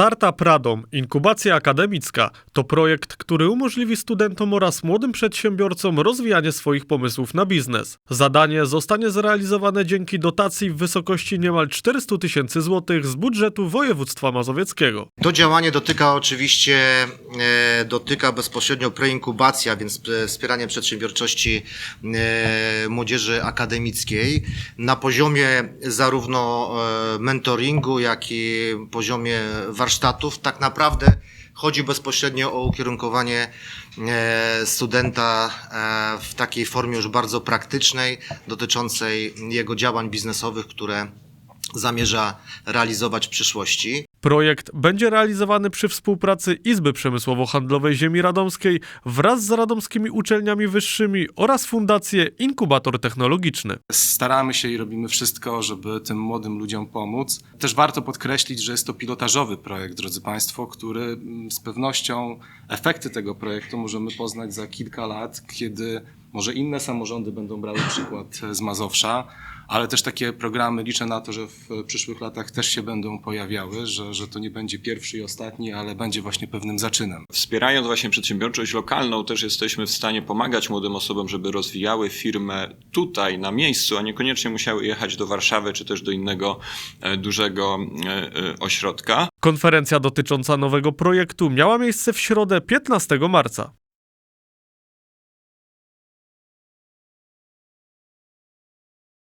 Startup Radom Inkubacja Akademicka to projekt, który umożliwi studentom oraz młodym przedsiębiorcom rozwijanie swoich pomysłów na biznes. Zadanie zostanie zrealizowane dzięki dotacji w wysokości niemal 400 tysięcy złotych z budżetu województwa mazowieckiego. To działanie dotyka oczywiście e, dotyka bezpośrednio preinkubacja, więc e, wspieranie przedsiębiorczości e, młodzieży akademickiej na poziomie zarówno e, mentoringu, jak i poziomie warsztatów. Tak naprawdę chodzi bezpośrednio o ukierunkowanie e, studenta e, w takiej formie już bardzo praktycznej, dotyczącej jego działań biznesowych, które zamierza realizować w przyszłości. Projekt będzie realizowany przy współpracy Izby Przemysłowo-Handlowej Ziemi Radomskiej wraz z radomskimi uczelniami wyższymi oraz Fundację Inkubator Technologiczny. Staramy się i robimy wszystko, żeby tym młodym ludziom pomóc. Też warto podkreślić, że jest to pilotażowy projekt, drodzy Państwo, który mm, z pewnością efekty tego projektu możemy poznać za kilka lat, kiedy może inne samorządy będą brały przykład z Mazowsza, ale też takie programy liczę na to, że w przyszłych latach też się będą pojawiały, że, że to nie będzie pierwszy i ostatni, ale będzie właśnie pewnym zaczynem. Wspierając właśnie przedsiębiorczość lokalną, też jesteśmy w stanie pomagać młodym osobom, żeby rozwijały firmę tutaj, na miejscu, a niekoniecznie musiały jechać do Warszawy czy też do innego e, dużego e, e, ośrodka. Konferencja dotycząca nowego projektu miała miejsce w środę 15 marca.